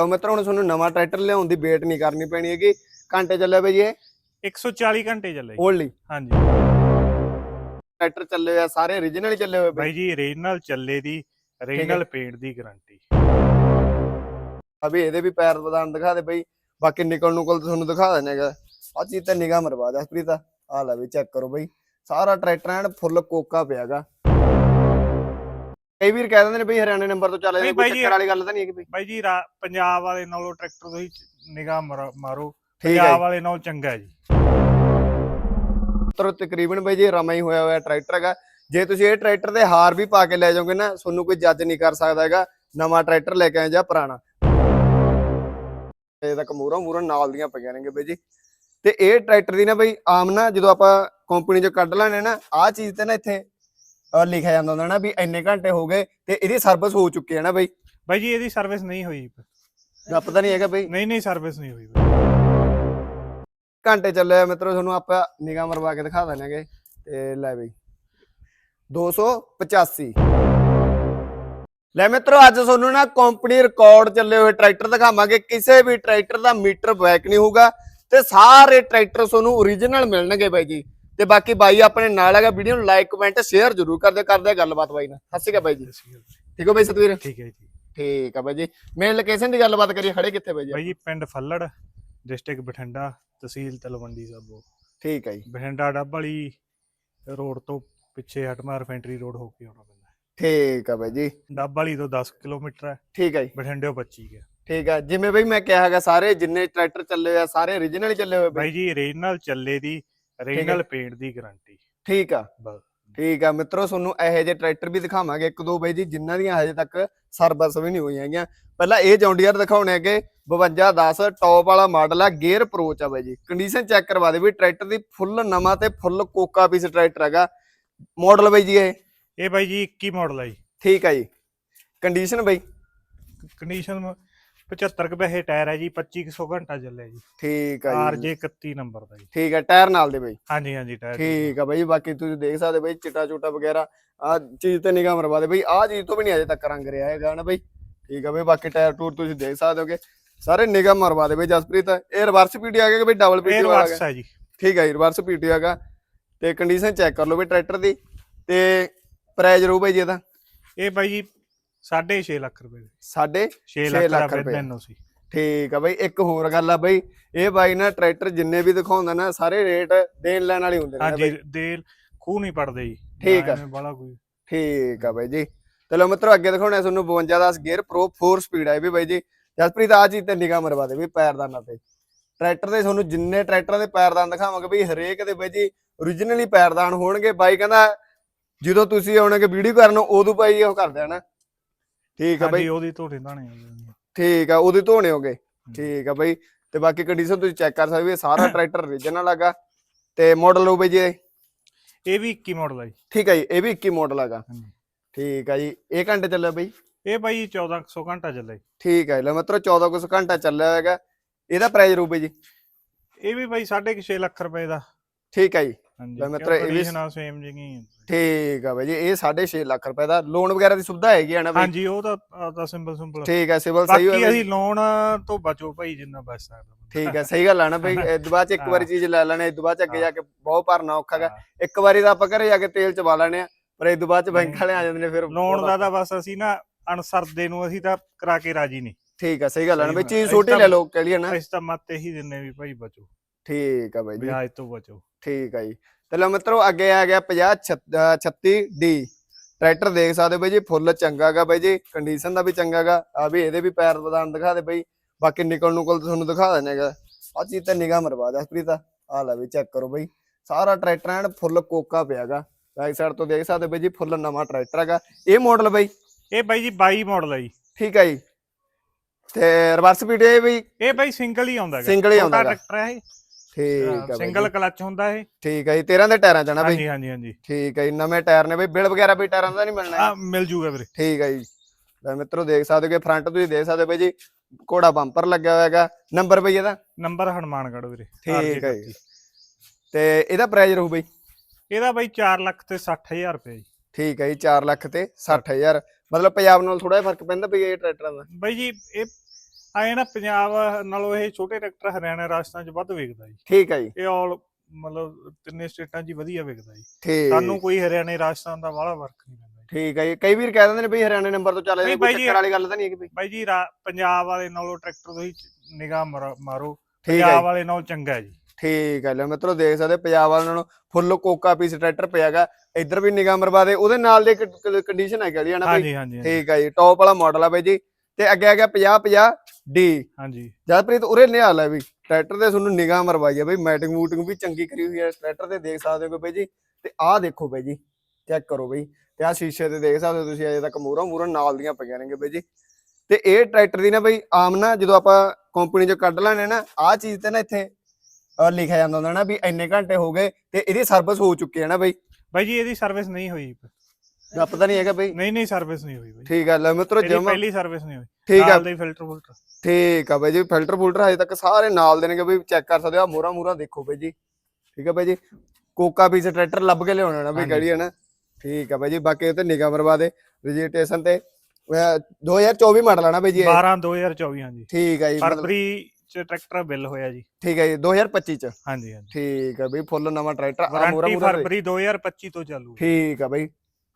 ਤਾਂ ਮਿੱਤਰੋ ਹੁਣ ਤੁਹਾਨੂੰ ਨਵਾਂ ਟਰੈਕਟਰ ਲਿਆਉਣ ਦੀ ਵੇਟ ਨਹੀਂ ਕਰਨੀ ਪੈਣੀ ਹੈਗੀ। ਘੰਟੇ ਚੱਲਿਆ ਬਈ ਇਹ? 140 ਘੰਟੇ ਚੱਲੇ। ਓਨਲੀ ਹਾਂਜੀ। ਟਰੈਕਟਰ ਚੱਲੇ ਆ ਸਾਰੇ origignal ਹੀ ਚੱਲੇ ਹੋਏ ਬਈ। ਜੀ ਰੀਜਨਲ ਚੱਲੇ ਦੀ ਰੀਜਨਲ ਪੇਂਟ ਦੀ ਗਾਰੰਟੀ ਅਭੀ ਇਹਦੇ ਵੀ ਪੈਰ ਬਦਾਨ ਦਿਖਾ ਦੇ ਬਈ। ਬਾਕੀ ਨਿਕਲ ਨੁਕਲ ਤੁਹਾਨੂੰ ਦਿਖਾ ਦਿੰਨੇਗਾ ਆ ਚੀਜ਼ ਤੇ ਨਿਗਾਹ ਮਰਵਾ ਜਾ ਪ੍ਰੀਤਾ ਆ ਲੈ ਵੀ ਚੈੱਕ ਕਰੋ ਬਈ। ਸਾਰਾ ਟਰੈਕਟਰ ਐਨ ਫੁੱਲ ਕੋਕਾ ਪਿਆਗਾ ਕਈ ਵੀਰ ਕਹਿ ਦਿੰਦੇ ਨੇ ਬਈ ਹਰਿਆਣੇ ਨੰਬਰ ਤੋਂ ਚੱਲ ਨਹੀਂ ਕੋਈ ਚੱਕਰ ਵਾਲੀ ਗੱਲ ਤਾਂ ਨਹੀਂ ਹੈਗੀ ਬਈ। ਬਾਈ ਜੀ ਰਾ- ਪੰਜਾਬ ਵਾਲੇ ਨਾਲੋਂ ਟਰੈਕਟਰ ਤੁਸੀਂ ਨਿਗਾਹ ਮਾਰੋ- ਮਾਰੋ। ਠੀਕ ਹੈ ਪੰਜਾਬ ਵਾਲੇ ਨਾਲੋਂ ਚੰਗਾ ਹੈ ਜੀ। ਤਰ ਤਕਰੀਬਨ ਬਈ ਜੀ ਰਮਾ ਹੀ ਹੋਇਆ ਹੋਇਆ ਟਰੈਕਟਰ ਹੈਗਾ ਜੇ ਤੁਸੀਂ ਇਹ ਟਰੈਕਟਰ ਦੇ ਹਾਰ ਵੀ ਪਾ ਕੇ ਲੈ ਜਾਓਗੇ ਨਾ ਤੁਹਾਨੂੰ ਕੋਈ ਜੱਜ ਨਹੀਂ ਕਰ ਸਕਦਾ ਹੈਗਾ ਨਵਾਂ ਟਰੈਕਟਰ ਲੈ ਕੇ ਆਏ ਜਾਂ ਪੁਰਾਣਾ। ਇਹ ਤੱਕ ਮੂਹਰੋਂ ਮੂਹਰੋਂ ਨਾਲ ਦੀਆਂ ਪਈਆਂ ਨੇਗੇ ਬਈ ਜੀ। ਤੇ ਇਹ ਟਰੈਕਟਰ ਦੀ ਨਾ ਬਈ ਆਮ ਨਾ ਜਦੋਂ ਆਪਾਂ ਕੰਪਨੀ ਚੋਂ ਕੱਢ ਲੈਣੇ ਨਾ ਆਹ ਚੀਜ਼ ਤੇ ਨਾ ਇੱਥੇ ਅਹ ਲਿਖਿਆ ਜਾਂਦਾ ਹੁੰਦਾ ਨਾ ਵੀ ਇੰਨੇ ਘੰਟੇ ਹੋ ਗਏ ਤੇ ਇਹਦੀ ਸਰਵਿਸ ਹੋ ਚੁੱਕੀ ਹੈ ਨਾ ਬਈ। ਬਾਈ ਜੀ ਇਹਦੀ ਸਰਵਿਸ ਨਹੀਂ ਹੋਈ। ਨਾ ਪਤਾ ਨਹੀਂ ਹੈਗਾ ਬਈ। ਨਹੀਂ ਨਹੀਂ ਸਰਵਿਸ ਨਹੀਂ ਹੋਈ। ਬਾਈ। ਘੰਟੇ ਚੱਲਿਆ ਮਿੱਤਰੋ ਤੁਹਾਨੂੰ ਆਪਾਂ ਨਿਗਾਹ ਮਰਵਾ ਕੇ ਦਿਖਾ ਦਿੰਦੇ ਤੇ ਲੈ ਬਈ। 285 ਲੈ ਮਿੱਤਰੋ ਅੱਜ ਤੁਹਾਨੂੰ ਨਾ ਕੰਪਨੀ ਰਿਕਾਰਡ ਚੱਲੇ ਹੋਏ ਟਰੈਕਟਰ ਦਿਖਾਵਾਂਗੇ। ਕਿਸੇ ਵੀ ਟਰੈਕਟਰ ਦਾ ਮੀਟਰ ਬੈਕ ਨਹੀਂ ਹੋਊਗਾ ਤੇ ਸਾਰੇ ਟਰੈਕਟਰ ਤੁਹਾਨੂੰ ਓਰੀਜਨਲ ਮਿਲਣਗੇ ਬਾਈ ਜੀ। ਤੇ ਬਾਕੀ ਬਾਈ ਆਪਣੇ ਨਾਲ ਹੈਗਾ ਵੀਡੀਓ ਨੂੰ ਲਾਈਕ ਕਮੈਂਟ ਸ਼ੇਅਰ ਜ਼ਰੂਰ ਕਰਦੇ ਕਰਦੇ ਗੱਲਬਾਤ ਬਾਈ ਨਾਲ। ਸਤਿ ਸ਼੍ਰੀ ਅਕਾਲ ਬਾਈ ਜੀ। ਠੀਕ ਹੋ ਬਾਈ ਸਤਵੀਰ? ਠੀਕ ਹੈ ਜੀ। ਠੀਕ ਆ ਬਾਈ ਜੀ। ਮੇਨ ਲੋਕੇਸ਼ਨ ਦੀ ਗੱਲਬਾਤ ਕਰੀਏ ਖੜੇ ਕਿੱਥੇ ਬਾਈ ਜੀ? ਬਾਈ ਜੀ ਪਿੰਡ ਫੱਲੜ ਡਿਸਟ੍ਰਿਕਟ ਬਠਿੰਡਾ ਤਹਿਸੀਲ ਤਲਵੰਡੀ ਸਾਬੋ। ਠੀਕ ਆ ਜੀ। ਬਠਿੰਡਾ ਡੱਬ ਵਾਲੀ ਰੋਡ ਤੋਂ ਪਿੱਛੇ ਹਟਮਾਰ ਫੈਂਟਰੀ ਰੋਡ ਹੋ ਕੇ ਆਉਣਾ ਪੈਂਦਾ। ਠੀਕ ਆ ਬਾਈ ਜੀ। ਡੱਬ ਵਾਲੀ ਤੋਂ 10 ਕਿਲੋਮੀਟਰ ਹੈ। ਠੀਕ ਆ ਜੀ। ਬਠਿੰਡਿਓ 25 ਹੈ ਠੀਕ ਆ। ਜਿਵੇਂ ਬਈ ਮੈਂ ਕਿਹਾ ਹੈਗਾ ਸਾਰੇ ਜਿੰਨੇ ਟਰੈਕਟਰ ਚੱਲੇ ਆ ਸਾਰੇ origignal ਹੀ ਚੱਲੇ ਹੋਏ ਬਈ। ਜੀ ਰੀਜਨਲ ਚੱਲੇ ਦੀ ਰੀਜਨਲ ਪੇਂਟ ਦੀ ਗਾਰੰਟੀ ਠੀਕ ਆ। ਬਸ। ਠੀਕ ਆ ਮਿੱਤਰੋ ਤੁਹਾਨੂੰ ਇਹੋ ਜਿਹੇ ਟਰੈਕਟਰ ਵੀ ਦਿਖਾਵਾਂਗੇ ਇੱਕ ਦੋ ਬਈ ਜੀ ਜਿਨ੍ਹਾਂ ਦੀਆਂ ਹਜੇ ਤੱਕ ਸਰਵਿਸ ਵੀ ਨਹੀਂ ਹੋਈਆਂ ਹੈਗੀਆਂ। ਪਹਿਲਾਂ ਇਹ ਜੌਂਡੀਅਰ ਦਿਖਾਉਣੇ ਹੈਗੇ 5210 ਟੌਪ ਵਾਲਾ ਮਾਡਲ ਆ ਗੇਅਰ ਅਪਰੋਚ ਆ ਬਾਈ ਜੀ। ਕੰਡੀਸ਼ਨ ਚੈੱਕ ਕਰਵਾ ਦੇ ਵੀ ਟਰੈਕਟਰ ਦੀ ਫੁੱਲ ਨਵਾਂ ਤੇ ਫੁੱਲ ਕੋਕਾ ਪੀਸ ਟਰੈਕਟਰ ਹੈਗਾ। ਮਾਡਲ ਬਾਈ ਜੀ ਇਹ। ਇਹ ਬਾਈ ਜੀ 21 ਮਾਡਲ ਹੈ ਜੀ। ਠੀਕ ਆ ਜੀ। ਕੰਡੀਸ਼ਨ ਬਾਈ। ਕੰਡੀਸ਼ਨ 75 ਕੁ ਪੈਸੇ ਟਾਇਰ ਹੈ ਜੀ 2500 ਘੰਟਾ ਚੱਲਿਆ ਜੀ। ਠੀਕ ਆ ਜੀ। ਆਰਜੇ 31 ਨੰਬਰ ਦਾ ਜੀ। ਠੀਕ ਆ ਟਾਇਰ ਨਾਲ ਦੇ ਬਾਈ। ਹਾਂਜੀ ਹਾਂਜੀ ਟਾਇਰ ਠੀਕ ਆ ਬਾਈ ਬਾਕੀ ਤੁਸੀਂ ਦੇਖ ਸਕਦੇ ਬਾਈ ਚਿੱਟਾ ਚੋਟਾ ਵਗੈਰਾ ਆ ਚੀਜ਼ ਤੇ ਨਿਗਾਹ ਮਰਵਾ ਦੇ ਬਾਈ। ਆ ਚੀਜ਼ ਤੋਂ ਵੀ ਨਹੀਂ ਅਜੇ ਤੱਕ ਰੰਗ ਰਿਹਾ ਹੈਗਾ ਨਾ ਬਾਈ। ਠੀਕ ਆ ਬਾਈ ਬਾਕੀ ਟਾਇਰ ਟੂਰ ਤੁਸੀਂ ਦੇਖ ਸਕਦੇ ਹੋਗੇ। ਸਾਰੇ ਨਿਗਾਹ ਮਰਵਾ ਦੇ ਬਾਈ ਜਸਪ੍ਰੀਤ। ਇਹ ਰਿਵਰਸ ਪੀਟੀ ਆ ਗਿਆ ਕਿ ਬਾਈ ਡਬਲ ਪੀਟੀ ਵਾਲਾ ਰਿਵਰਸ ਹੈ ਜੀ। ਠੀਕ ਆ ਜੀ ਰਿਵਰਸ ਪੀਟੀ ਹੈਗਾ ਤੇ ਕੰਡੀਸ਼ਨ ਚੈੱਕ ਕਰ ਲਓ ਬਾਈ ਟਰੈਕਟਰ ਦੀ। ਤੇ ਪ੍ਰਾਈਸ ਰੂ ਬਾਈ ਜੀ ਇਹਦਾ? ਇਹ ਬਾਈ ਜੀ 6.5 ਲੱਖ ਰੁਪਏ ਦੇ। ਸਾਢੇ 6 ਛੇ ਲੱਖ ਰੁਪਏ। ਬਿੱਲ ਸੀ। ਠੀਕ ਆ ਬਾਈ ਇੱਕ ਹੋਰ ਗੱਲ ਆ ਬਾਈ ਇਹ ਬਾਈ ਨਾ ਟਰੈਕਟਰ ਜਿੰਨੇ ਵੀ ਦਿਖਾਉਂਦਾ ਨਾ ਸਾਰੇ ਰੇਟ ਦੇਣ ਲੈਣ ਵਾਲੇ ਹੁੰਦੇ ਨੇ ਹਾਂਜੀ ਬਾਈ। ਦੇ ਖੂਹ ਨਹੀਂ ਪੜਦੇ ਜੀ। ਠੀਕ ਆ। ਬਾਲਾ ਕੋਈ। ਠੀਕ ਆ ਬਾਈ ਜੀ। ਚਲੋ ਮਿੱਤਰੋ ਅੱਗੇ ਦਿਖਾਉਣਾ ਤੁਹਾਨੂੰ 52 ਦਾ ਗੇਅਰ ਪ੍ਰੋ 4 ਸਪੀਡ ਆ ਇਹ ਵੀ ਬਾਈ ਜੀ। ਜਸਪ੍ਰੀਤ ਆ ਚੀਜ਼ ਤੇ ਨਿਗਾਹ ਮਰਵਾ ਦੇ ਵੀ ਪੈਰਦਾਨਾਂ ਤੇ। ਟਰੈਕਟਰ ਦੇ ਤੁਹਾਨੂੰ ਜਿੰਨੇ ਟਰੈਕਟਰਾਂ ਦੇ ਪੈਰਦਾਨ ਦਿਖਾਵਾਂਗੇ ਬਈ ਹਰੇਕ ਦੇ ਬਾਈ ਜੀ origignally ਪੈਰਦਾਨ ਹੋਣਗੇ। ਬਾਈ ਕਹਿੰਦਾ ਜਦੋਂ ਤੁਸੀਂ ਆਉਣਗੇ ਵੀਡੀਓ ਕਰਨ ਉਦੋਂ ਬਾਈ ਉਹ ਕਰ ਦੇਣਾ ਠੀਕ ਆ ਹਾਂਜੀ ਬਾਈ। ਉਹਦੀ ਧੋੜੇ ਦਾਣੇ ਆ। ਜੀ। ਠੀਕ ਆ ਉਹਦੇ ਧੋਣੇ ਹੋਗੇ ਠੀਕ ਆ ਬਾਈ ਤੇ ਬਾਕੀ ਕੰਡੀਸ਼ਨ ਤੁਸੀਂ ਚੈੱਕ ਕਰ ਸਕਦੇ ਹੋ ਇਹ ਸਾਰਾ ਟਰੈਕਟਰ origignal ਹੈਗਾ। ਤੇ ਮਾਡਲ ਹੋ ਬਾਈ ਜੀ ਇਹ। ਇਹ ਵੀ 21 ਮਾਡਲ ਹੈ ਜੀ। ਠੀਕ ਆ ਜੀ ਇਹ ਵੀ 21 ਮਾਡਲ ਹੈਗਾ। ਹਾਂਜੀ। ਠੀਕ ਆ ਜੀ ਇਹ ਘੰਟੇ ਚੱਲਿਆ ਬਾਈ? ਇਹ ਬਾਈ 1400 ਘੰਟਾ ਚੱਲਿਆ ਜੀ। ਠੀਕ ਹੈ ਲੈ ਮਿੱਤਰੋ 14 ਕੁ ਘੰਟਾ ਚੱਲਿਆ ਹੈਗਾ। ਇਹਦਾ ਪ੍ਰਾਈਸ ਰੂਪੇ ਜੀ? ਇਹ ਵੀ ਬਾਈ 6.5 ਲੱਖ ਰੁਪਏ ਦਾ। ਠੀਕ ਹੈ ਜੀ। ਹਾਂਜੀ ਲੈ ਮਿੱਤਰੋ, ਇਹ ਵੀ- ਨਾਲ ਸੇਮ ਜਿਹੀਆਂ ਹੀ ਆ। ਠੀਕ ਆ ਬਾਈ ਜੀ ਇਹ 6.5 ਲੱਖ ਰੁਪਏ ਦਾ ਲੋਨ ਵਗੈਰਾ ਦੀ ਸੁਵਿਧਾ ਹੈਗੀ ਆ ਨਾ ਬਾਈ? ਹਾਂਜੀ ਉਹ ਤਾਂ ਤਾਂ ਸਿੰਪਲ ਸਿੰਪਲ ਠੀਕ ਹੈ ਸਿਵਲ ਸਹੀ ਬਾਕੀ ਹੋਇਆ ਅਸੀਂ ਲੋਨ ਤੋਂ ਬਚੋ ਭਾਈ ਜਿੰਨਾ ਬਚ ਸਕਦਾ। ਠੀਕ ਹੈ ਸਹੀ ਗੱਲ ਆ ਨਾ ਬਈ। ਇਸ ਚ ਇੱਕ ਵਾਰੀ ਚੀਜ਼ ਲੈ ਲੈਣੇ ਇਸ ਬਾਅਦ ਚ ਅੱਗੇ ਜਾ ਕੇ ਬਹੁਤ ਭਰਨਾ ਔਖਾ ਹੈਗਾ ਹਾਂ। ਇੱਕ ਵਾਰੀ ਤਾਂ ਆਪਾਂ ਘਰੇ ਜਾ ਕੇ ਤੇਲ ਚਵਾ ਲੈਣੇ ਆ ਪਰ ਇਸ ਬਾਅਦ ਚ ਬੈਂਕ ਵਾਲੇ ਆ ਜਾਂਦੇ ਨੇ ਫਿਰ ਲੋਨ ਦਾ ਤਾਂ ਬਸ ਅਸੀਂ ਨਾ ਅਨਸਰਦੇ ਨੂੰ ਅਸੀਂ ਤਾਂ ਕਰਾ ਕੇ ਰਾਜੀ ਨਹੀਂ। ਠੀਕ ਹੈ ਸਹੀ ਗੱਲ ਆ ਨਾ ਬਈ। ਚੀਜ਼ ਆ। ਛੋਟੀ ਇਸ ਲੈ ਲਓ ਕਹਿ ਲਈਏ ਨਾ। ਅਸੀਂ ਤਾਂ ਮਤ ਇਹੀ ਦਿੰਨੇ ਵੀ ਭਾਈ ਬਚੋ। ਠੀਕ ਆ ਬਾਈ ਜੀ। ਵਿਆਜ ਤੋਂ ਬਚੋ। ਠੀਕ ਆ ਜੀ। ਤੇ ਲਓ ਮਿੱਤਰੋ ਅੱਗੇ ਆ ਗਿਆ 50 36 ਡੀ। ਟਰੈਕਟਰ ਦੇਖ ਸਕਦੇ ਹੋ ਬਾਈ ਜੀ ਫੁੱਲ ਚੰਗਾਗਾ ਬਾਈ ਜੀ ਕੰਡੀਸ਼ਨ ਦਾ ਵੀ ਚੰਗਾਗਾ ਆ ਵੀ ਇਹਦੇ ਵੀ ਪੈਰ ਬਦਾਨ ਦਿਖਾ ਦੇ ਬਾਈ। ਬਾਕੀ ਨਿਕਲ ਨੁਕਲ ਤੁਹਾਨੂੰ ਦਿਖਾ ਦਿੰਨੇਗਾ ਆ ਚੀਜ਼ ਤੇ ਨਿਗਾਹ ਮਰਵਾ ਜਾ ਪ੍ਰੀਤਾ ਆ। ਲੈ ਵੀ ਚੈੱਕ ਕਰੋ ਬਾਈ। ਸਾਰਾ ਟਰੈਕਟਰ ਐਨ ਫੁੱਲ ਕੋਕਾ ਪਿਆਗਾ ਬੈਕ ਸਾਈਡ ਤੋਂ ਦੇਖ ਸਕਦੇ ਹੋ ਬਾਈ ਜੀ ਫੁੱਲ ਨਵਾਂ ਟਰੈਕਟਰ ਹੈਗਾ। ਇਹ ਮਾਡਲ ਬਾਈ? ਇਹ ਬਾਈ ਜੀ 22 ਮਾਡਲ ਹੈ ਜੀ। ਠੀਕ ਆ ਜੀ। ਤੇ ਰਿਵਰਸ ਵੀਡੀਓ ਇਹ ਵੀ ਇਹ ਬਾਈ ਸਿੰਗਲ ਹੀ ਆਉਂਦਾ ਹੈਗਾ। Single ਹੀ ਆਉਂਦਾ ਹੈਗਾ। ਟਰੈਕਟਰ ਹੈ ਠੀਕ ਆ ਬਾਈ ਸਿੰਗਲ। ਕਲਚ ਹੁੰਦਾ ਇਹ। ਠੀਕ ਆ ਜੀ 13 ਦੇ ਟਾਇਰਾਂ ਨਾ ਬਾਈ? ਹਾਂਜੀ ਹਾਂਜੀ ਹਾਂਜੀ। ਠੀਕ ਆ ਜੀ ਨਵੇਂ ਟਾਇਰ ਨੇ ਬਾਈ ਬਿਲ ਵਗੈਰਾ ਵੀ ਟਾਇਰਾਂ ਦਾ ਨਹੀਂ ਮਿਲਣਾ ਆ ਮਿਲ ਜੂਗਾ ਵੀਰੇ। ਠੀਕ ਹੈ ਜੀ। ਲੈ ਮਿੱਤਰੋ ਦੇਖ ਸਕਦੇ ਹੋ ਕਿ ਫਰੰਟ ਤੁਸੀਂ ਦੇਖ ਸਕਦੇ ਹੋ ਬਈ ਜੀ ਘੋੜਾ ਬੰਪਰ ਲੱਗਿਆ ਹੋਇਆ ਹੈਗਾ। ਨੰਬਰ ਬਈ ਇਹਦਾ? ਨੰਬਰ ਹਨੂਮਾਨਗੜ੍ਹ ਵੀਰੇ ਠੀਕ ਹੈ RJ ਜੀ ਤੇ ਇਹਦਾ ਪ੍ਰਾਈਸ ਰਹੂ ਬਈ? ਇਹਦਾ ਬਾਈ 4 ਲੱਖ ਤੇ 60000 ਰੁਪਏ ਜੀ। ਠੀਕ ਹੈ ਜੀ 4 ਲੱਖ ਤੇ 60000 ਮਤਲਬ ਪੰਜਾਬ ਨਾਲ ਥੋੜਾ ਜਿਹਾ ਫ਼ਰਕ ਪੈਂਦਾ ਬਈ ਇਹ ਟਰੈਕਟਰਾਂ ਦਾ? ਬਾਈ ਜੀ ਇਹ ਆਏ ਨਾ ਪੰਜਾਬ ਨਾਲੋਂ ਇਹ ਛੋਟੇ ਟਰੈਕਟਰ ਹਰਿਆਣਾ ਰਾਜਸਥਾਨ ਚ ਵੱਧ ਵਿਕਦਾ ਜੀ। ਠੀਕ ਹੈ ਜੀ। ਇਹ ਆਲ ਮਤਲਬ ਤਿੰਨੇ ਸਟੇਟਾਂ 'ਚ ਹੀ ਵਧੀਆ ਵਿਕਦਾ ਜੀ। ਠੀਕ। ਸਾਨੂੰ ਕੋਈ ਹਰਿਆਣੇ ਰਾਜਸਥਾਨ ਦਾ ਵਾਲਾ ਫ਼ਰਕ ਨਹੀਂ ਪੈਂਦਾ ਠੀਕ ਹੈ ਜੀ। ਕਈ ਵੀਰ ਕਹਿ ਦਿੰਦੇ ਨੇ ਬਈ ਹਰਿਆਣੇ ਨੰਬਰ ਤੋਂ ਚੱਲ ਜਾਂਦੇ ਕੋਈ ਚੱਕਰ ਵਾਲੀ ਗੱਲ ਤਾਂ ਨਹੀਂ ਹੈਗੀ ਬਈ ਬਾਈ ਜੀ ਪੰਜਾਬ ਵਾਲੇ ਨਾਲੋਂ ਟਰੈਕਟਰ ਤੁਸੀਂ ਨਿਗਾਹ ਮਾਰੋ ਹੈ ਪੰਜਾਬ ਵਾਲੇ ਨਾਲੋਂ ਚੰਗਾ ਹੈ ਜੀ। ਠੀਕ ਹੈ ਲੈ ਮਿੱਤਰੋ ਦੇਖ ਸਕਦੇ ਪੰਜਾਬ ਵਾਲਿਆਂ ਨੂੰ ਫੁੱਲ ਕੋਕਾ ਪੀਸ ਟਰੈਕਟਰ ਪਿਆਗਾ ਇੱਧਰ ਵੀ ਨਿਗਾਹ ਮਰਵਾ ਦੇ। ਉਹਦੇ ਨਾਲ ਦੀ ਕੰਡੀਸ਼ਨ ਹੈ ਕਿਹੜੀ ਹੈ ਨਾ ਬਈ? ਠੀਕ ਹੈ ਜੀ। ਟੌਪ ਵਾਲਾ ਮਾਡਲ ਆ ਬਈ ਜੀ। ਤੇ ਅੱਗੇ ਆ ਗਿਆ 50 50 ਡੀ ਹਾਂਜੀ। ਜਦਪ੍ਰੀਤ ਉਰੇ ਨਿਹਾਲ ਹੈ ਵੀ। ਟਰੈਕਟਰ ਦੇ ਤੁਹਾਨੂੰ ਨਿਗਾਹ ਮਰਵਾਈ ਹੈ ਬਈ ਮੈਟਿੰਗ ਮੂਟਿੰਗ ਵੀ ਚੰਗੀ ਕਰੀ ਹੋਈ ਹੈ ਟਰੈਕਟਰ ਤੇ ਦੇਖ ਸਕਦੇ ਹੋ ਬਈ ਜੀ ਤੇ ਆਹ ਦੇਖੋ ਬਈ ਜੀ ਚੈੱਕ ਕਰੋ ਬਈ। ਤੇ ਆਹ ਸ਼ੀਸ਼ੇ ਤੇ ਦੇਖ ਸਕਦੇ ਹੋ ਤੁਸੀਂ ਅਜੇ ਤੱਕ ਮੂਹਰੋਂ ਮੂਹਰੋਂ ਨਾਲ ਦੀਆਂ ਪਈਆਂ ਨੇਗੇ ਬਈ ਜੀ। ਤੇ ਇਹ ਟਰੈਕਟਰ ਦੀ ਨਾ ਬਈ ਆਮ ਨਾ ਜਦੋਂ ਆਪਾਂ ਕੰਪਨੀ ਚੋਂ ਕੱਢ ਲੈਣੇ ਨਾ ਆਹ ਚੀਜ਼ ਤੇ ਨਾ ਇੱਥੇ ਲਿਖਿਆ ਜਾਂਦਾ ਹੁੰਦਾ ਨਾ ਵੀ ਇੰਨੇ ਘੰਟੇ ਹੋ ਗਏ ਤੇ ਇਹਦੀ ਸਰਵਿਸ ਹੋ ਚੁੱਕੀ ਹੈ ਨਾ ਬਈ। ਬਾਈ ਜੀ ਇਹਦੀ ਸਰਵਿਸ ਨਹੀਂ ਹੋਈ। ਦਾ ਪਤਾ ਨਹੀਂ ਹੈਗਾ ਬਈ। ਨਹੀਂ ਨਹੀਂ ਸਰਵਿਸ ਨਹੀਂ ਹੋਈ ਬਾਈ। ਠੀਕ ਹੈ ਲੈ ਮਿੱਤਰੋ ਜਮਾ ਪਹਿਲੀ ਸਰਵਿਸ ਨਹੀਂ ਹੋਈ। ਠੀਕ ਹੈ ਨਾਲ ਦੇ ਫਿਲਟਰ ਫੁਲਟਰ। ਠੀਕ ਆ ਬਾਈ ਜੀ ਫਿਲਟਰ ਫੁਲਟਰ ਹਜੇ ਤੱਕ ਸਾਰੇ ਨਾਲ ਦੇ ਨੇਗੇ ਬਈ ਚੈੱਕ ਕਰ ਸਕਦੇ ਹੋ। ਮੋਰਾ ਮੂਰਾ ਦੇਖੋ ਬਾਈ ਜੀ। ਠੀਕ ਆ ਬਾਈ ਜੀ। ਕੋਕਾ ਪੀਸ ਟਰੈਕਟਰ ਲੱਭ ਕੇ ਲਿਆਉਣਾ ਨਾ ਬਈ ਹਾਂਜੀ। ਕਿਹੜੀ ਹੈ ਨਾ। ਠੀਕ ਆ ਬਾਈ ਜੀ ਬਾਕੀ ਇਹ ਤੇ ਨਿਗਾਹ ਮਰਵਾ ਦੇ ਰਜਿਸਟ੍ਰੇਸ਼ਨ ਤੇ। ਅਹ 2024 ਮਾਡਲ ਆ ਨਾ ਬਾਈ ਜੀ ਇਹ? 12 2024 ਹਾਂਜੀ। ਠੀਕ ਆ ਜੀ ਮਤਲਬ ਫਰਵਰੀ ਚ ਟਰੈਕਟਰ ਬਿੱਲ ਹੋਇਆ ਜੀ। ਠੀਕ ਹੈ ਜੀ 2025 ਚ। ਹਾਂਜੀ ਹਾਂਜੀ। ਠੀਕ ਆ ਬਈ ਫੁੱਲ ਨਵਾਂ ਟਰੈਕਟਰ ਆ ਮੋਰਾ ਵਾਰੰਟੀ ਮੂਰਾ ਫਰਵਰੀ 2025 ਤੋਂ ਚਾਲੂ ਹੈ। ਠੀਕ ਆ ਬਾਈ।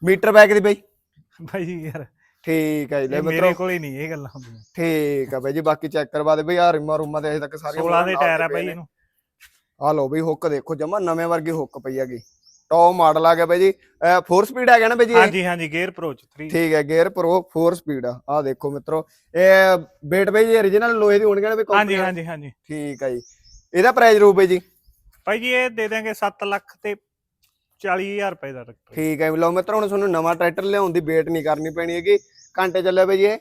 ਮੀਟਰ ਬੈਗ ਦੀ ਬਾਈ। ਬਾਈ ਜੀ ਯਾਰ ਠੀਕ ਆ ਜੀ ਲੈ ਇਹ ਮਿੱਤਰੋ ਮੇਰੇ ਕੋਲ ਹੀ ਨਹੀਂ ਇਹ ਗੱਲਾਂ ਹੁੰਦੀਆਂ। ਠੀਕ ਆ ਬਾਈ ਜੀ ਬਾਕੀ ਚੈੱਕ ਕਰਵਾ ਦੇ ਬਈ ਆ ਰਿਮਾ ਰੂਮਾ ਦੇ ਅਜੇ ਤੱਕ ਸਾਰੀਆਂ 16 ਦੇ ਟਾਇਰ ਆ ਬਾਈ। ਇਹਨੂੰ। ਆ ਲਓ ਬਈ ਹੁੱਕ ਦੇਖੋ ਜਮਾ ਨਵੇਂ ਵਰਗੀ ਹੁੱਕ ਪਈ ਹੈਗੀ। ਟੌਪ ਮਾਡਲ ਆ ਗਿਆ ਬਈ ਜੀ। 4 ਸਪੀਡ ਆ ਗਿਆ ਨਾ ਬਈ ਜੀ ਇਹ? ਹਾਂਜੀ ਹਾਂਜੀ ਗੇਅਰ ਅਪਰੋਚ 3 ਠੀਕ ਹੈ ਗੇਅਰ ਪ੍ਰੋ 4 ਸਪੀਡ ਆ। ਆ ਦੇਖੋ ਮਿੱਤਰੋ ਇਹ ਵੇਟ ਬਈ ਜੀ origignal ਲੋਹੇ ਦੀ ਹੋਣਗੇ ਨਾ ਬਈ ਹਾਂਜੀ company? ਹਾਂਜੀ ਹਾਂਜੀ। ਠੀਕ ਹੈ ਜੀ। ਇਹਦਾ ਪ੍ਰਾਈਸ ਰੂ ਬਈ ਜੀ? ਭਾਈ ਜੀ ਇਹ ਦੇ ਦਾਂਗੇ 7 ਲੱਖ ਤੇ 40000 ਰੁਪਏ ਦਾ ਟਰੈਕਟਰ। ਠੀਕ ਹੈ ਲਓ ਮਿੱਤਰੋ ਹੁਣ ਤੁਹਾਨੂੰ ਨਵਾਂ ਟਰੈਕਟਰ ਲਿਆਉਣ ਦੀ ਵੇਟ ਨਹੀਂ ਕਰਨੀ ਪੈਣੀ ਹੈਗੀ। ਘੰਟੇ ਚੱਲਿਆ ਬਈ ਇਹ?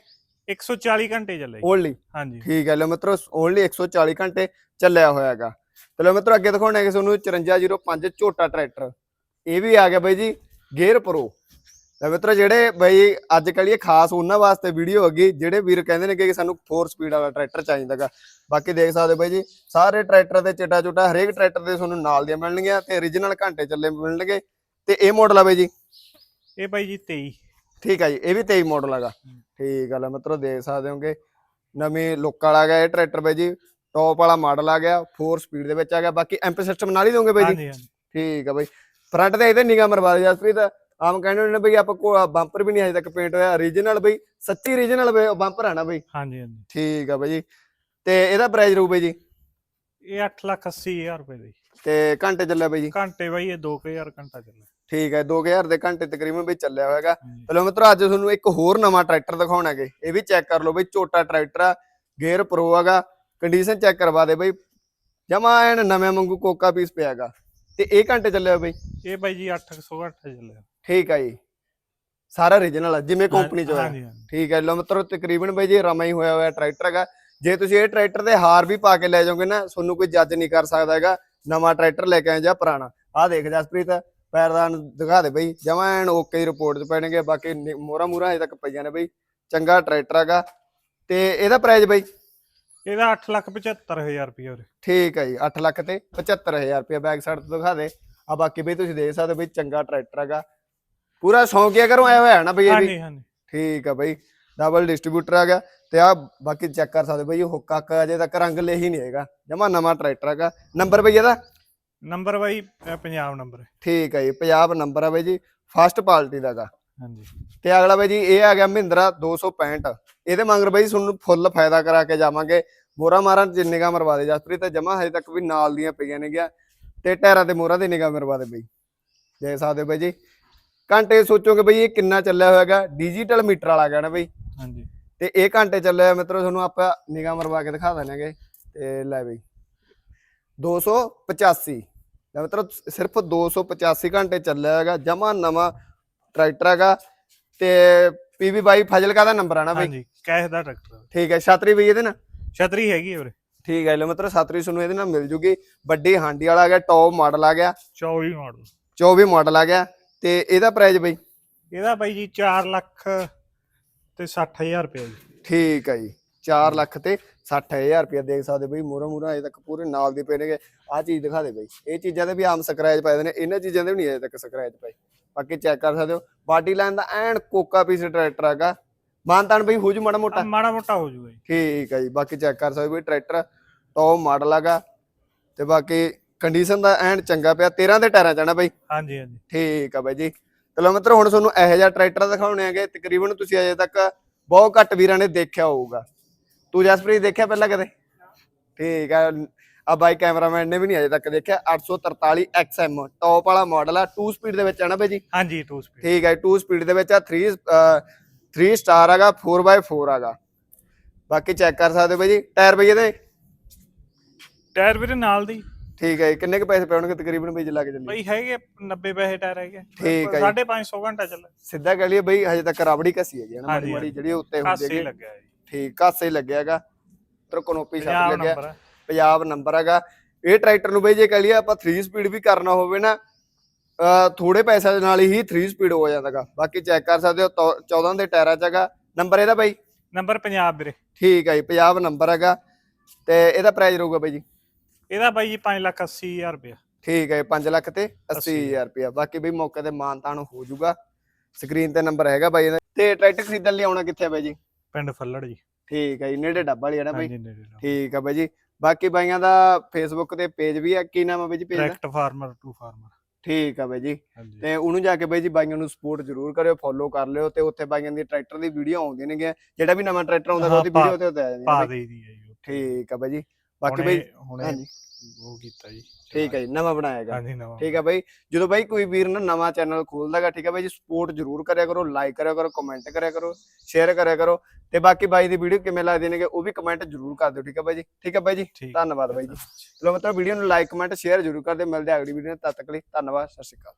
140 ਘੰਟੇ ਚੱਲੇ। ਓਨਲੀ ਹਾਂਜੀ। ਠੀਕ ਹੈ। ਲਓ ਮਿੱਤਰੋ ਓਨਲੀ 140 ਘੰਟੇ ਚੱਲਿਆ ਹੋਇਆ ਹੈਗਾ। ਤੇ ਲਓ ਮਿੱਤਰੋ ਅੱਗੇ ਦਿਖਾਉਣਾ ਹੈ ਕਿ ਤੁਹਾਨੂੰ 5405 ਝੋਟਾ ਟਰੈਕਟਰ। ਇਹ ਵੀ ਆ ਗਿਆ ਬਈ ਜੀ ਗੇਅਰ ਪ੍ਰੋ ਲੈ ਮਿੱਤਰੋ ਜਿਹੜੇ ਬਈ ਅੱਜ ਕੱਲ੍ਹ ਇਹ ਖਾਸ ਉਹਨਾਂ ਵਾਸਤੇ ਵੀਡੀਓ ਹੈਗੀ ਜਿਹੜੇ ਵੀਰ ਕਹਿੰਦੇ ਨੇ ਕਿ ਸਾਨੂੰ 4 ਸਪੀਡ ਵਾਲਾ ਟਰੈਕਟਰ ਚਾਹੀਦਾਗਾ ਬਾਕੀ ਦੇਖ ਸਕਦੇ ਬਈ ਜੀ ਸਾਰੇ ਟਰੈਕਟਰ ਦੇ ਚਿੱਟਾ ਚੁੱਟਾ ਹਰੇਕ ਟਰੈਕਟਰ ਦੇ ਤੁਹਾਨੂੰ ਨਾਲ ਦੀਆਂ ਮਿਲਣਗੀਆਂ ਤੇ origignal ਘੰਟੇ ਚੱਲੇ ਮਿਲਣਗੇ। ਤੇ ਇਹ ਮਾਡਲ ਆ ਬਈ ਜੀ? ਇਹ ਭਾਈ ਜੀ 23 ਠੀਕ ਹੈ ਜੀ ਇਹ ਵੀ 23 ਮਾਡਲ ਹੈਗਾ ਠੀਕ ਆ ਲੈ ਮਿੱਤਰੋ ਦੇਖ ਸਕਦੇ ਹੋਗੇ। ਨਵੀਂ ਲੁੱਕ ਵਾਲਾ ਗਿਆ ਇਹ ਟਰੈਕਟਰ ਬਈ ਜੀ। ਟੌਪ ਵਾਲਾ ਮਾਡਲ ਆ ਗਿਆ 4 ਸਪੀਡ ਦੇ ਵਿੱਚ ਆ ਗਿਆ। ਬਾਕੀ ਐਂਪ ਸਿਸਟਮ ਨਾਲ ਹੀ ਦੋਗੇ ਬਈ ਜੀ? ਠੀਕ ਆ ਬਈ। ਫਰੰਟ ਤੇ ਇਹਦੇ ਨਿਗਾਹ ਮਰਵਾ ਦੇ ਜਸਪ੍ਰੀਤ ਆਮ ਕਹਿੰਦੇ ਹੁੰਦੇ ਨੇ ਬਈ ਆਪਾਂ ਕੋ ਬੰਪਰ ਵੀ ਨਹੀਂ ਹਜੇ ਤੱਕ ਪੇਂਟ ਹੋਇਆ origignal ਬਈ ਸੱਚੀ origignal ਬੰਪਰ ਆ ਨਾ ਬਈ। ਹਾਂਜੀ ਹਾਂਜੀ। ਠੀਕ ਆ ਬਈ ਤੇ ਇਹਦਾ ਪ੍ਰਾਈਸ ਰਹੂ ਬਈ ਜੀ? ਇਹ 8 ਲੱਖ 80000 ਰੁਪਏ ਦਾ ਤੇ ਘੰਟੇ ਚੱਲਿਆ ਬਈ ਜੀ? ਘੰਟੇ ਬਾਈ ਇਹ 2000 ਘੰਟਾ ਚੱਲੇ ਠੀਕ ਹੈ 2000 ਦੇ ਘੰਟੇ ਤਕਰੀਬਨ ਬਈ ਚੱਲਿਆ ਹੋਇਆਗਾ ਚਲੋ ਮਿੱਤਰੋ ਅੱਜ ਤੁਹਾਨੂੰ ਇੱਕ ਹੋਰ ਨਵਾਂ ਟਰੈਕਟਰ ਦਿਖਾਉਣਾ ਹੈਗੇ। ਇਹ ਵੀ ਚੈੱਕ ਕਰ ਲਓ ਬਈ ਛੋਟਾ ਟਰੈਕਟਰ ਆ ਗੇਅਰ ਪ੍ਰੋ ਹੈਗਾ। ਕੰਡੀਸ਼ਨ ਚੈੱਕ ਕਰਵਾ ਦੇ ਬਈ। ਜਮਾ ਐਨ ਨਵੇਂ ਵਾਂਗੂ ਕੋਕਾ ਪੀਸ ਪਿਆਗਾ ਤੇ ਇਹ ਘੰਟੇ ਚੱਲਿਆ ਬਈ? ਇਹ ਬਾਈ ਜੀ 800 ਘੰਟਾ ਚੱਲੇ ਠੀਕ ਆ ਜੀ। ਸਾਰਾ origignal ਆ ਜਿਵੇਂ ਕੰਪਨੀ ਚ ਹੋਇਆ। ਹਾਂਜੀ ਹਾਂਜੀ। ਠੀਕ ਹੈ ਲੋ ਮਿੱਤਰੋ ਤਕਰੀਬਨ ਬਈ ਜੀ ਰਮਾ ਹੀ ਹੋਇਆ ਹੋਇਆ ਟਰੈਕਟਰ ਹੈਗਾ ਜੇ ਤੁਸੀਂ ਇਹ ਟਰੈਕਟਰ ਦੇ ਹਾਰ ਵੀ ਪਾ ਕੇ ਲੈ ਜਾਓਗੇ ਨਾ ਤੁਹਾਨੂੰ ਕੋਈ ਜੱਜ ਨਹੀਂ ਕਰ ਸਕਦਾ ਹੈਗਾ ਨਵਾਂ ਟਰੈਕਟਰ ਲੈ ਕੇ ਆਏ ਜਾਂ ਪੁਰਾਣਾ। ਆਹ ਦੇਖ ਜਸਪ੍ਰੀਤ ਪੈਰਦਾਨ ਦਿਖਾ ਦੇ ਬਈ ਜਮਾਂ ਐਨ ਓਕੇ ਦੀ ਰਿਪੋਰਟ ਚ ਪੈਣਗੇ ਬਾਕੀ ਮੋਰਾ ਮੂਰਾ ਅਜੇ ਤੱਕ ਪਈਆਂ ਨੇ ਬਈ ਚੰਗਾ ਟਰੈਕਟਰ ਹੈਗਾ। ਤੇ ਇਹਦਾ ਪ੍ਰਾਈਸ ਬਈ? ਇਹਦਾ 8 ਲੱਖ 75000 ਰੁਪਏ ਵੀਰੇ ਠੀਕ ਹੈ ਜੀ 8 ਲੱਖ ਤੇ 75000 ਰੁਪਏ ਬੈਕ ਸਾਈਡ ਤੋਂ ਦਿਖਾ ਦੇ। ਆ ਬਾਕੀ ਬਈ ਤੁਸੀਂ ਦੇਖ ਸਕਦੇ ਹੋ ਬਈ ਚੰਗਾ ਟਰੈਕਟਰ ਹੈਗਾ। ਪੂਰਾ ਸ਼ੌਂਕੀਆ ਘਰੋਂ ਆਇਆ ਹੋਇਆ ਨਾ ਬਈ ਇਹ ਵੀ? ਹਾਂਜੀ ਹਾਂਜੀ। ਠੀਕ ਆ ਬਈ ਡਬਲ ਡਿਸਟ੍ਰੀਬਿਊਟਰ ਆ ਗਿਆ ਤੇ ਆ ਬਾਕੀ ਚੈੱਕ ਕਰ ਸਕਦੇ ਬਈ ਉਹ ਹੁੱਕਾ ਕ ਅਜੇ ਤੱਕ ਰੰਗ ਲੈ ਹੀ ਨਹੀਂ ਹੈਗਾ ਜਮਾ ਨਵਾਂ ਟਰੈਕਟਰ ਹੈਗਾ। ਨੰਬਰ ਬਈ ਇਹਦਾ? ਨੰਬਰ ਬਾਈ ਅਹ ਪੰਜਾਬ ਨੰਬਰ ਹੈ। ਠੀਕ ਹੈ ਜੀ ਪੰਜਾਬ ਨੰਬਰ ਆ ਬਈ ਜੀ ਫਸਟ ਪਾਰਟੀ ਦਾਗਾ ਹਾਂਜੀ। ਤੇ ਅਗਲਾ ਬਈ ਜੀ ਇਹ ਆ ਗਿਆ ਮਹਿੰਦਰਾ 265 ਇਹਦੇ ਮੰਗਰ ਬਈ ਤੁਹਾਨੂੰ ਫੁੱਲ ਫਾਇਦਾ ਕਰਾ ਕੇ ਜਾਵਾਂਗੇ। ਮੋਰਾ ਮਾਰਾਂ ਚ ਨਿਗਾਹ ਮਰਵਾ ਦੇ ਜਸਪ੍ਰੀਤ ਤੇ ਜਮਾ ਹਜੇ ਤੱਕ ਵੀ ਨਾਲ ਦੀਆਂ ਪਈਆਂ ਨੇ ਗਿਆ ਤੇ ਟਾਇਰਾਂ ਤੇ ਮੋਰਾ ਦੀ ਨਿਗਾਹ ਮਰਵਾ ਦੇ ਬਈ। ਦੇਖ ਸਕਦੇ ਹੋ ਬਈ ਜੀ ਘੰਟੇ ਸੋਚੋਗੇ ਬਈ ਇਹ ਕਿੰਨਾ ਚੱਲਿਆ ਹੋਇਆਗਾ? ਡਿਜੀਟਲ ਮੀਟਰ ਵਾਲਾ ਨਾ ਬਈ। ਹਾਂਜੀ। ਤੇ ਇਹ ਘੰਟੇ ਚੱਲਿਆ ਹੋਇਆ ਮਿੱਤਰੋ ਤੁਹਾਨੂੰ ਆਪਾਂ ਨਿਗਾਹ ਮਰਵਾ ਕੇ ਦਿਖਾ ਦਿੰਦੇ ਤੇ ਲੈ ਬਈ। 285 ਲੈ ਮਿੱਤਰੋ ਸਿਰਫ 285 ਘੰਟੇ ਚੱਲਿਆ ਹੈਗਾ ਜਮਾ ਨਵਾਂ ਟਰੈਕਟਰ ਹੈਗਾ। ਤੇ ਪੀਵੀ ਬਾਈ ਫਜ਼ਲਕਾ ਦਾ ਨੰਬਰ ਆ ਨਾ ਬਈ? ਹਾਂਜੀ ਕੈਸ਼ ਦਾ ਟਰੈਕਟਰ ਠੀਕ ਹੈ ਛਤਰੀ ਬਈ ਇਹਦੇ ਨਾਲ? ਛਤਰੀ ਹੈਗੀ ਹੈ ਵੀਰੇ। ਠੀਕ ਹੈ ਲੈ ਮਿੱਤਰੋ ਛਤਰੀ ਤੁਹਾਨੂੰ ਇਹਦੇ ਨਾਲ ਮਿਲ ਜੂਗੀ। ਵੱਡੀ ਹਾਂਡੀ ਵਾਲਾ ਆ ਗਿਆ ਟੌਪ ਮਾਡਲ ਆ ਗਿਆ। 24 ਮਾਡਲ 24 ਮਾਡਲ ਆ ਗਿਆ। ਤੇ ਇਹਦਾ ਪ੍ਰਾਈਸ ਬਈ? ਇਹਦਾ ਬਾਈ ਜੀ 4 ਲੱਖ ਤੇ 60000 ਰੁਪਏ ਜੀ। ਠੀਕ ਹੈ ਜੀ 4 ਲੱਖ ਤੇ 60000 ਰੁਪਏ ਦੇਖ ਸਕਦੇ ਬਈ ਮੂਰਾ ਮੂਰਾ ਅਜੇ ਤੱਕ ਪੂਰੇ ਨਾਲ ਦੇ ਪਏ ਨੇਗੇ। ਆਹ ਚੀਜ਼ ਦਿਖਾ ਦੇ ਬਈ ਇਹ ਚੀਜ਼ਾਂ ਦੇ ਵੀ ਆਮ ਸਕ੍ਰੈਚ ਪਏ ਨੇ ਇਹਨਾਂ ਚੀਜ਼ਾਂ ਦੇ ਵੀ ਨਹੀਂ ਅਜੇ ਤੱਕ ਸਕ੍ਰੈਚ ਪਏ। ਬਾਕੀ ਚੈੱਕ ਕਰ ਸਕਦੇ ਹੋ ਬਾਡੀ ਲਾਈਨ ਦਾ ਐਨ ਕੋਕਾ ਪੀਸ ਟਰੈਕਟਰ ਹੈਗਾ। ਮਾਨਤਾਨ ਬਈ ਹੋ ਜੂ ਮਾੜਾ ਮੋਟਾ? ਮਾੜਾ ਮੋਟਾ ਹੋ ਜਾਊਗਾ ਜੀ। ਠੀਕ ਹੈ ਜੀ ਬਾਕੀ ਚੈੱਕ ਕਰ ਸਕਦੇ ਬਈ ਟਰੈਕਟਰ ਟੌਪ ਮਾਡਲ ਹੈਗਾ। ਤੇ ਬਾਕੀ ਕੰਡੀਸ਼ਨ ਦਾ ਐਨ ਚੰਗਾ ਪਿਆ 13 ਦੇ ਟਾਇਰਾਂ ਨਾ ਬਈ? ਹਾਂਜੀ ਹਾਂਜੀ। ਠੀਕ ਆ ਬਾਈ ਜੀ। ਚਲੋ ਮਿੱਤਰੋ ਹੁਣ ਤੁਹਾਨੂੰ ਇਹੋ ਜਿਹਾ ਟਰੈਕਟਰ ਦਿਖਾਉਣੇ ਹੈਗੇ। ਤਕਰੀਬਨ ਤੁਸੀਂ ਅਜੇ ਤੱਕ ਬਹੁਤ ਘੱਟ ਵੀਰਾਂ ਨੇ ਦੇਖਿਆ ਹੋਊਗਾ। ਤੂੰ ਜਸਪ੍ਰੀਤ ਦੇਖਿਆ ਪਹਿਲਾਂ ਕਦੇ? ਠੀਕ ਆ। ਆ ਬਾਈ ਕੈਮਰਾਮੈਨ ਨੇ ਵੀ ਨਹੀਂ ਅਜੇ ਤੱਕ ਦੇਖਿਆ। 843 XM ਟੌਪ ਵਾਲਾ ਮਾਡਲ ਆ। 2 ਸਪੀਡ ਦੇ ਵਿੱਚ ਆ ਨਾ ਬਾਈ ਜੀ? ਹਾਂਜੀ 2 ਸਪੀਡ ਠੀਕ ਹੈ 2 ਸਪੀਡ ਦੇ ਵਿੱਚ ਆ। 3 3 ਸਟਾਰ ਹੈਗਾ 4x4 ਹੈਗਾ। ਬਾਕੀ ਚੈੱਕ ਕਰ ਸਕਦੇ ਹੋ ਬਾਈ ਜੀ। ਟਾਇਰ ਬਈ ਇਹਦੇ? ਟਾਇਰ ਵੀਰੇ ਨਾਲ ਦੀ। ਠੀਕ ਹੈ ਜੀ। ਕਿੰਨੇ ਕੁ ਪੈਸੇ ਪੈਣਗੇ ਤਕਰੀਬਨ ਬਈ ਜੇ ਲੱਗ ਚੱਲੀ ਬਈ ਹੈਗੇ 90 ਪੈਸੇ ਟਾਇਰ ਹੈਗੇ ਠੀਕ ਹੈ ਜੀ। 550 ਘੰਟਾ ਚੱਲ। ਸਿੱਧਾ ਕਹਿ ਲਈਏ ਬਈ ਹਜੇ ਤੱਕ ਰਬੜੀ ਕਸੀ ਹੈ ਨਾ ਮਾੜੀ ਹਾਂਜੀ, ਮਾੜੀ ਜਿਹੜੀ ਉੱਤੇ ਹੁੰਦੀ ਹੈਗੀ। ਲੱਗਿਆ ਜੀ। ਠੀਕ ਕਾਸੇ ਲੱਗਿਆ ਹੈਗਾ। ਤਰ ਕੋਨੋਪੀ ਪੰਜਾਬ ਲੱਗਿਆ। ਨੰਬਰ ਹੈ ਪੰਜਾਬ ਨੰਬਰ ਹੈਗਾ। ਇਹ ਟਰੈਕਟਰ ਨੂੰ ਬਈ ਜੇ ਕਹਿ ਲਈਏ ਆਪਾਂ 3 ਸਪੀਡ ਵੀ ਕਰਨਾ ਹੋਵੇ ਨਾ ਅਹ ਥੋੜੇ ਪੈਸਿਆਂ ਦੇ ਨਾਲ ਹੀ 3 ਸਪੀਡ ਹੋ ਜਾਂਦਾਗਾ ਬਾਕੀ ਚੈੱਕ ਕਰ ਸਕਦੇ ਹੋ ਤੌ- 14 ਦੇ ਟਾਇਰਾਂ ਚ ਹੈਗਾ। ਨੰਬਰ ਇਹਦਾ ਬਾਈ? ਨੰਬਰ ਪੰਜਾਬ ਵੀਰੇ। ਠੀਕ ਹੈ ਜੀ ਪੰਜਾਬ ਨੰਬਰ ਹੈਗਾ। ਤੇ ਇਹਦਾ ਪ੍ਰਾਈਸ ਰਹੂਗਾ ਬਾਈ ਜੀ। ਇਹਦਾ ਬਾਈ ਜੀ 5 ਲੱਖ 80 ਹਜ਼ਾਰ ਰੁਪਇਆ। ਠੀਕ ਹੈ 5 ਲੱਖ ਤੇ 80000 ਰੁਪਇਆ। ਬਾਕੀ ਬਈ ਮੌਕੇ ਤੇ ਮਾਨਤਾਨ ਹੋ ਜਾਊਗਾ ਸਕਰੀਨ ਤੇ ਨੰਬਰ ਹੈਗਾ ਬਾਈ ਇਹਦਾ। ਤੇ ਟਰੈਕਟਰ ਖਰੀਦਣ ਲਈ ਆਉਣਾ ਕਿੱਥੇ ਹੈ ਬਾਈ ਜੀ? ਪਿੰਡ ਫੱਲੜ ਜੀ। ਠੀਕ ਹੈ ਜੀ ਨੇੜੇ ਡੱਬਾ ਵਾਲੀ ਹੈ ਨਾ ਬਾਈ। ਠੀਕ ਆ ਬਾਈ ਜੀ। ਬਾਕੀ ਬਾਈਆਂ ਦਾ ਫੇਸਬੁੱਕ ਤੇ ਪੇਜ ਵੀ ਆ। ਕੀ ਨਾਮ ਆ ਬਾਈ ਜੀ ਪੇਜ ਦਾ? ਡਾਇਰੈਕਟ ਫਾਰਮਰ ਟੂ ਫਾਰਮਰ ਠੀਕ ਆ ਬਾਈ ਜੀ। ਤੇ ਉਹਨੂੰ ਜਾ ਕੇ ਬਾਈ ਜੀ ਬਾਈਆਂ ਨੂੰ ਸਪੋਰਟ ਜ਼ਰੂਰ ਕਰਿਓ ਫੋਲੋ ਕਰ ਲਿਓ ਤੇ ਉੱਥੇ ਬਾਈਆਂ ਦੀ ਟਰੈਕਟਰ ਦੀ ਵੀਡੀਓ ਆਉਂਦੀਆਂ ਨੇਗੀਆਂ। ਜਿਹੜਾ ਵੀ ਨਵਾਂ ਟਰੈਕਟਰ ਆਉਂਦਾ ਹਾਂ, ਉਹਦੀ ਪਾ- ਵੀਡੀਓ ਤੇ ਉੱਤੇ ਆ ਜਾਂਦੀ ਪਾ ਹੈ ਬਾਈ। ਦੇਈ ਦੀ ਹੈ। ਠੀਕ ਆ ਬਾਈ ਜੀ। ਬਾਕੀ ਬਾਈ ਹੁਣੇ ਹਾਂਜੀ। ਉਹ ਕੀਤਾ ਜੀ ਠੀਕ ਹੈ ਜੀ ਨਵਾਂ ਬਣਾਏਗਾ ਹਾਂਜੀ ਨਵਾਂ। ਠੀਕ ਹੈ ਬਾਈ ਜਦੋਂ ਬਾਈ ਕੋਈ ਵੀਰ ਨਾ ਨਵਾਂ ਚੈਨਲ ਖੋਲਦਾਗਾ ਠੀਕ ਹੈ ਬਾਈ ਜੀ ਸਪੋਰਟ ਜ਼ਰੂਰ ਕਰਿਆ ਕਰੋ ਲਾਈਕ ਕਰਿਆ ਕਰੋ ਕਮੈਂਟ ਕਰਿਆ ਕਰੋ ਸ਼ੇਅਰ ਕਰਿਆ ਕਰੋ ਤੇ ਬਾਕੀ ਬਾਈ ਦੀ ਵੀਡੀਓ ਕਿਵੇਂ ਲੱਗਦੀ ਨੇਗੇ ਉਹ ਵੀ ਕਮੈਂਟ ਜ਼ਰੂਰ ਕਰ ਦਿਓ ਠੀਕ ਹੈ ਬਾਈ ਜੀ? ਠੀਕ ਹੈ ਬਾਈ ਜੀ? ਧੰਨਵਾਦ ਬਾਈ ਜੀ। ਚਲੋ ਮਤਲਬ ਵੀਡੀਓ ਨੂੰ ਲਾਈਕ ਕਮੈਂਟ ਸ਼ੇਅਰ ਜ਼ਰੂਰ ਕਰਦੇ ਮਿਲਦੇ ਆ ਅਗਲੀ ਵੀਡੀਓ ਤਦ ਤੱਕ ਲਈ ਧੰਨਵਾਦ ਸਤਿ ਸ਼੍ਰੀ ਅਕਾਲ।